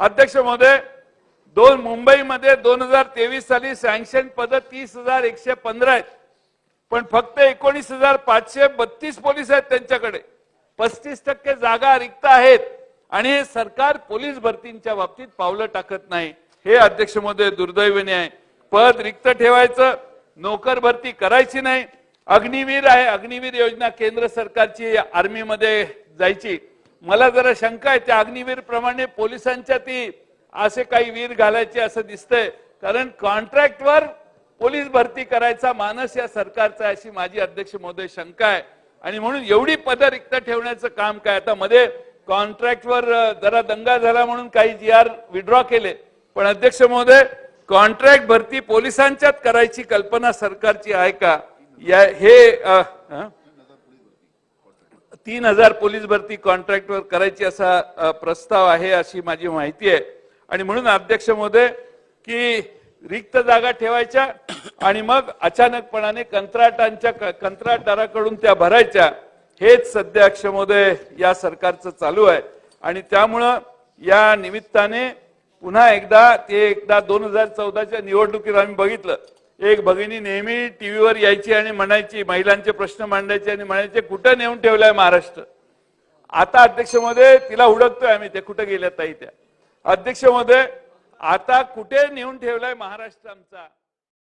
अध्यक्ष महोदय दोन मुंबईमध्ये दोन हजार तेवीस साली सँक्शन पद तीस हजार एकशे पंधरा आहेत. पण फक्त एकोणीस हजार पाचशे बत्तीस पोलीस आहेत त्यांच्याकडे. पस्तीस टक्के जागा रिक्त आहेत. आणि हे सरकार पोलीस भरतींच्या बाबतीत पावलं टाकत नाही. हे अध्यक्ष महोदय दुर्दैवाने आहे पद रिक्त ठेवायचं नोकर भरती करायची नाही. अग्निवीर आहे अग्निवीर योजना केंद्र सरकारची आर्मीमध्ये जायची. मला जरा शंका आहे त्या अग्निवीर प्रमाणे पोलिसांच्या ती असे काही वीर घालायचे असं दिसतंय. कारण कॉन्ट्रॅक्टवर पोलीस भरती करायचा मानस या सरकारचा अशी माझी अध्यक्ष महोदय शंका आहे. आणि म्हणून एवढी पदं रिक्त ठेवण्याचं काम काय? आता मध्ये कॉन्ट्रॅक्टवर जरा दंगा झाला म्हणून काही जी आर विड्रॉ केले. पण अध्यक्ष महोदय कॉन्ट्रॅक्ट भरती पोलिसांच्यात करायची कल्पना सरकारची आहे का? या हे आ, आ, तीन हजार पोलीस भरती कॉन्ट्रॅक्टवर करायची असा प्रस्ताव आहे अशी माझी माहिती आहे. आणि म्हणून अध्यक्ष महोदय की रिक्त जागा ठेवायच्या आणि मग अचानकपणाने कंत्राटांच्या कंत्राटदाराकडून त्या भरायच्या. हेच सध्या अक्षमोदय महोदय या सरकारचं चालू आहे. आणि त्यामुळं या निमित्ताने पुन्हा एकदा ते एकदा दोन हजार चौदाच्या निवडणुकीत आम्ही बघितलं. एक भगिनी नेहमी टीव्हीवर यायची आणि म्हणायची महिलांचे प्रश्न मांडायचे आणि म्हणायचे कुठं नेऊन ठेवलाय महाराष्ट्र? आता अध्यक्ष तिला हुडकतोय आम्ही ते कुठं गेल्या ताई त्या. अध्यक्ष आता कुठे नेऊन ठेवलाय महाराष्ट्र आमचा?